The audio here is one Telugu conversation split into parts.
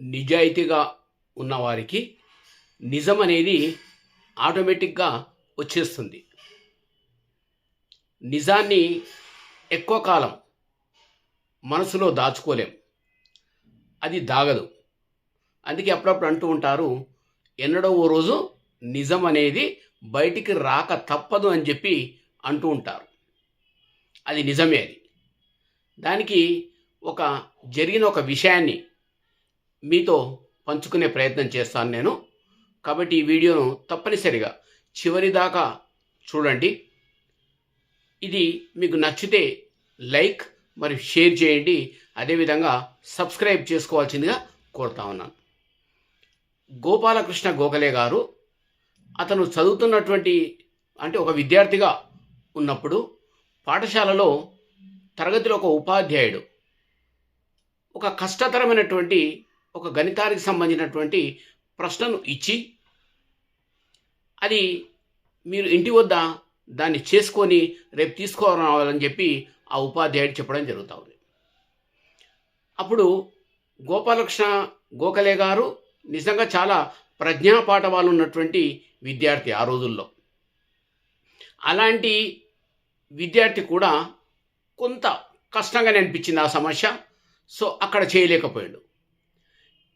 నిజాయితీగా ఉన్నవారికి నిజం అనేది ఆటోమేటిక్గా వచ్చేస్తుంది. నిజాన్ని ఎక్కువ కాలం మనసులో దాచుకోలేం. అది దాగదు. అందుకే అప్పుడప్పుడు అంటూ ఉంటారు ఎన్నడో ఓ రోజు నిజం అనేది బయటికి రాక తప్పదు అని చెప్పి అంటూ ఉంటారు. అది నిజమే అది. దానికి ఒక జరిగిన ఒక విషయాన్ని మీతో పంచుకునే ప్రయత్నం చేస్తాను నేను. కాబట్టి ఈ వీడియోను తప్పనిసరిగా చివరి దాకా చూడండి. ఇది మీకు నచ్చితే లైక్ మరియు షేర్ చేయండి. అదేవిధంగా సబ్స్క్రైబ్ చేసుకోవాల్సిందిగా కోరుతా ఉన్నాను. గోపాలకృష్ణ గోఖలే గారు అతను చదువుతున్నటువంటి అంటే ఒక విద్యార్థిగా ఉన్నప్పుడు పాఠశాలలో తరగతిలో ఒక ఉపాధ్యాయుడు. ఒక కష్టతరమైనటువంటి ఒక గణితానికి సంబంధించినటువంటి ప్రశ్నను ఇచ్చి అది మీరు ఇంటి వద్ద దాన్ని చేసుకొని రేపు తీసుకురావాలని చెప్పి ఆ ఉపాధ్యాయుడు చెప్పడం జరుగుతూ ఉంది. అప్పుడు గోపాలకృష్ణ గోఖలే గారు నిజంగా చాలా ప్రజ్ఞాపాఠవాలు ఉన్నటువంటి విద్యార్థి ఆ రోజుల్లో. అలాంటి విద్యార్థి కూడా కొంత కష్టంగానే అనిపించింది ఆ సమస్య. సో అక్కడ చేయలేకపోయాడు.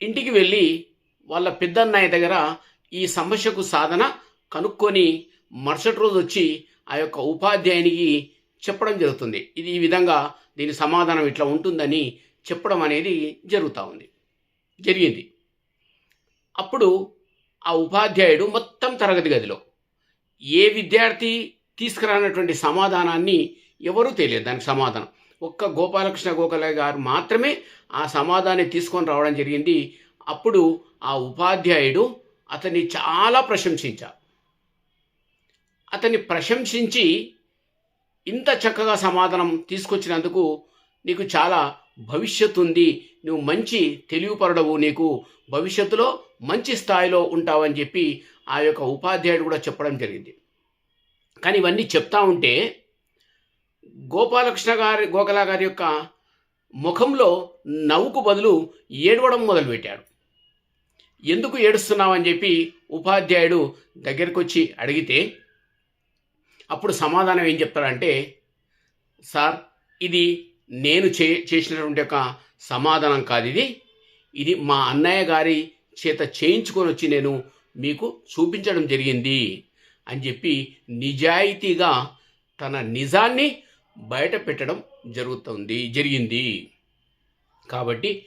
ఇంటికి వెళ్ళి వాళ్ళ పెద్దన్నయ్య దగ్గర ఈ సమస్యకు సాధన కనుక్కొని మరుసటి రోజు వచ్చి ఆ యొక్క ఉపాధ్యాయునికి చెప్పడం జరుగుతుంది. ఇది ఈ విధంగా దీని సమాధానం ఇట్లా ఉంటుందని చెప్పడం అనేది జరుగుతూ ఉంది. జరిగింది. అప్పుడు ఆ ఉపాధ్యాయుడు మొత్తం తరగతి గదిలో ఏ విద్యార్థి తీసుకురానటువంటి సమాధానాన్ని ఎవరూ తెలియదు. దానికి సమాధానం ఒక్క గోపాలకృష్ణ గోఖలే గారు మాత్రమే ఆ సమాధాన్ని తీసుకొని రావడం జరిగింది. అప్పుడు ఆ ఉపాధ్యాయుడు అతన్ని చాలా ప్రశంసించారు. అతన్ని ప్రశంసించి ఇంత చక్కగా సమాధానం తీసుకొచ్చినందుకు నీకు చాలా భవిష్యత్తు ఉంది. నువ్వు మంచి తెలివిపరడవు నీకు. భవిష్యత్తులో మంచి స్థాయిలో ఉంటావని చెప్పి ఆ యొక్క ఉపాధ్యాయుడు కూడా చెప్పడం జరిగింది. కానీ ఇవన్నీ చెప్తా ఉంటే గోపాలకృష్ణ గారి గోఖల గారి యొక్క ముఖంలో నవ్వుకు బదులు ఏడవడం మొదలుపెట్టాడు. ఎందుకు ఏడుస్తున్నావని చెప్పి ఉపాధ్యాయుడు దగ్గరికి వచ్చి అడిగితే అప్పుడు సమాధానం ఏం చెప్తాడంటే సార్ ఇది నేను చే చేసినటువంటి ఒక సమాధానం కాదు ఇది. ఇది మా అన్నయ్య గారి చేత చేయించుకొని వచ్చి నేను మీకు చూపించడం జరిగింది అని చెప్పి నిజాయితీగా తన నిజాన్ని బయట పెట్టడం జరుగుతుంది జరిగింది. కాబట్టి